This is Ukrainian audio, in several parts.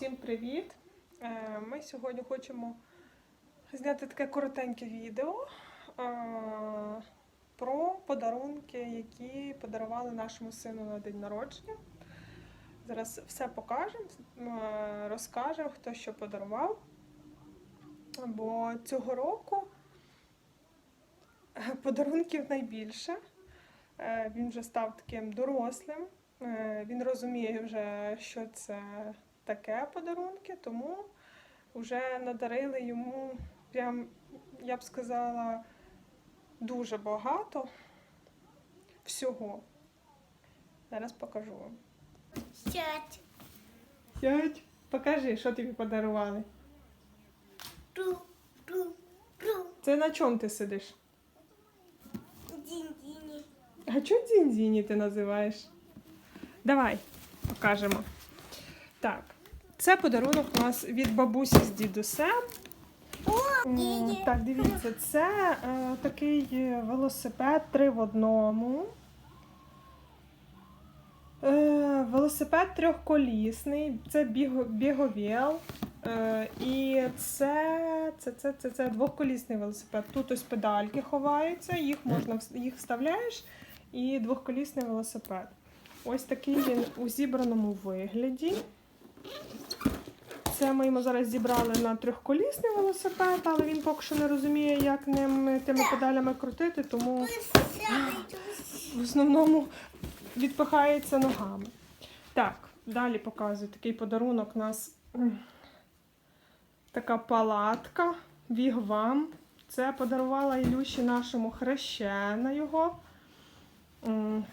Всім привіт! Е, Ми сьогодні хочемо зняти таке коротеньке відео е, про подарунки, які подарували нашому сину на день народження. Зараз все покажемо, е, розкажемо, хто що подарував. Бо цього року подарунків найбільше. Він вже став таким дорослим. Він розуміє вже, що це таке подарунки, тому вже надарили йому прям, я б сказала, дуже багато всього. Зараз покажу вам. Сядь. Сядь, покажи, що тобі подарували. Ру, ру, ру. Це на чому ти сидиш? Дінь-діні. А чого дзінь-дзіні ти називаєш? Давай покажемо. Так, це подарунок у нас від бабусі з дідусем. М, Так, дивіться, це е, такий велосипед три в одному. Е, велосипед трьохколісний, це біго, біговіл. Е, і це, це, це, це, це двохколісний велосипед. Тут ось педальки ховаються, їх можна вс- їх вставляєш, і двохколісний велосипед. Ось такий він у зібраному вигляді. Це ми йому зараз зібрали на трьохколісний велосипед, але він поки що не розуміє, як ним тими педалями крутити, тому в основному відпихається ногами. Так, далі показую такий подарунок у нас така палатка, вігвам. Це подарувала Ілюші нашому хрещена його.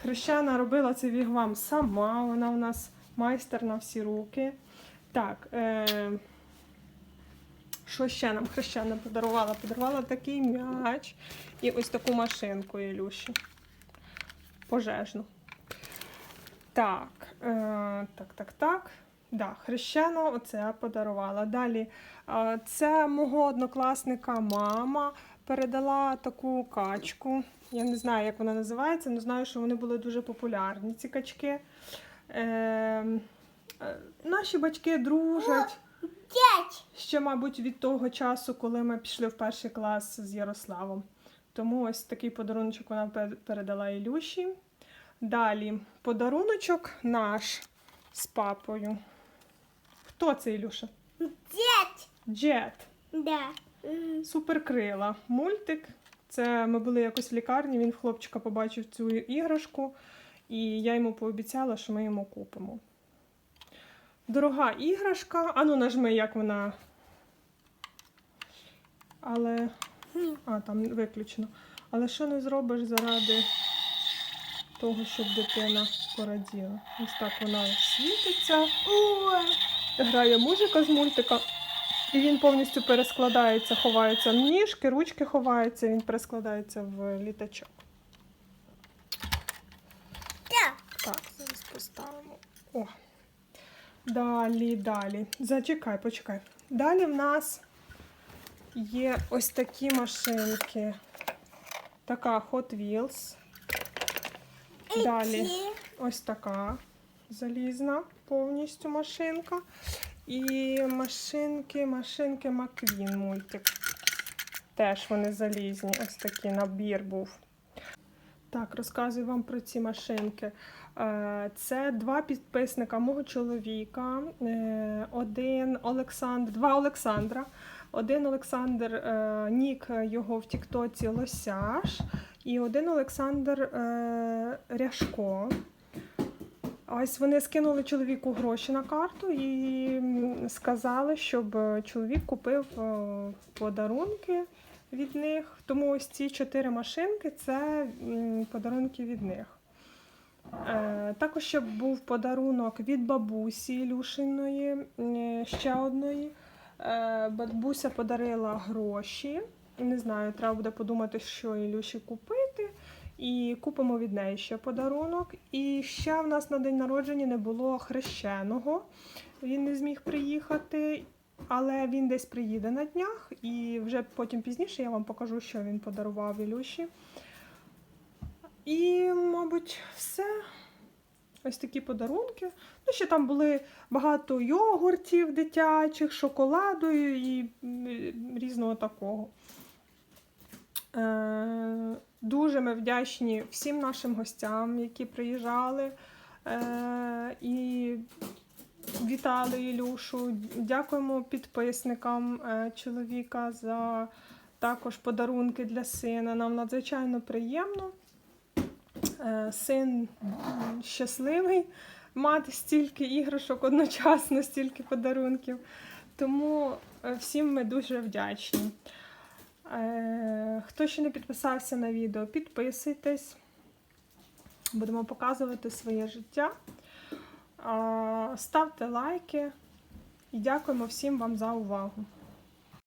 Хрещена робила цей вігвам сама, вона у нас майстер на всі руки. Так, е, що ще нам хрещена подарувала? Подарувала такий м'яч і ось таку машинку Ілюші. Пожежну. Так, е, так, так, так. Да, хрещена оце подарувала. Далі, е, це мого однокласника мама передала таку качку. Я не знаю, як вона називається, але знаю, що вони були дуже популярні, ці качки. Е, е, наші батьки дружать. Ще, мабуть, від того часу, коли ми пішли в перший клас з Ярославом. Тому ось такий подаруночок вона передала Ілюші. Далі подаруночок наш з папою. Хто це Ілюша? Сядь. Джет. Да. Суперкрила. Мультик. Це ми були якось в лікарні, він в хлопчика побачив цю іграшку, і я йому пообіцяла, що ми йому купимо. Дорога іграшка. Ану, нажми, як вона. Але. А, там виключено. Але що не зробиш заради того, щоб дитина пораділа? Ось так вона світиться. Ой. Грає музика з мультика, і він повністю перескладається, ховаються ніжки, ручки ховаються, він перескладається в літачок. Так. Так, зараз поставимо. О. Далі, далі. Зачекай, почекай. Далі в нас є ось такі машинки. Така Hot Wheels. Далі ось така залізна повністю машинка. І машинки, машинки Маквін мультик. Теж вони залізні. Ось такий набір був. Так, розказую вам про ці машинки. Е, Це два підписника мого чоловіка. Е, Один Олександр, два Олександра. Один Олександр, е, нік його в Тіктоці Лосяш, і один Олександр Ряшко. Ось вони скинули чоловіку гроші на карту і сказали, щоб чоловік купив подарунки від них. Тому ось ці чотири машинки це подарунки від них. Е, Також ще був подарунок від бабусі Ілюшиної, ще одної. Е, Бабуся подарила гроші. Не знаю, треба буде подумати, що Ілюші купити. І купимо від неї ще подарунок. І ще в нас на день народження не було хрещеного. Він не зміг приїхати, але він десь приїде на днях. І вже потім пізніше я вам покажу, що він подарував Ілюші. І, мабуть, все. Ось такі подарунки. Ну, ще там були багато йогуртів дитячих, шоколаду і різного такого. Е, Дуже ми вдячні всім нашим гостям, які приїжджали е, і вітали Ілюшу. Дякуємо підписникам е, чоловіка за також подарунки для сина. Нам надзвичайно приємно. Е, Син щасливий мати стільки іграшок одночасно, стільки подарунків. Тому е, всім ми дуже вдячні. Хто ще не підписався на відео, підписуйтесь. Будемо показувати своє життя. Ставте лайки і дякуємо всім вам за увагу.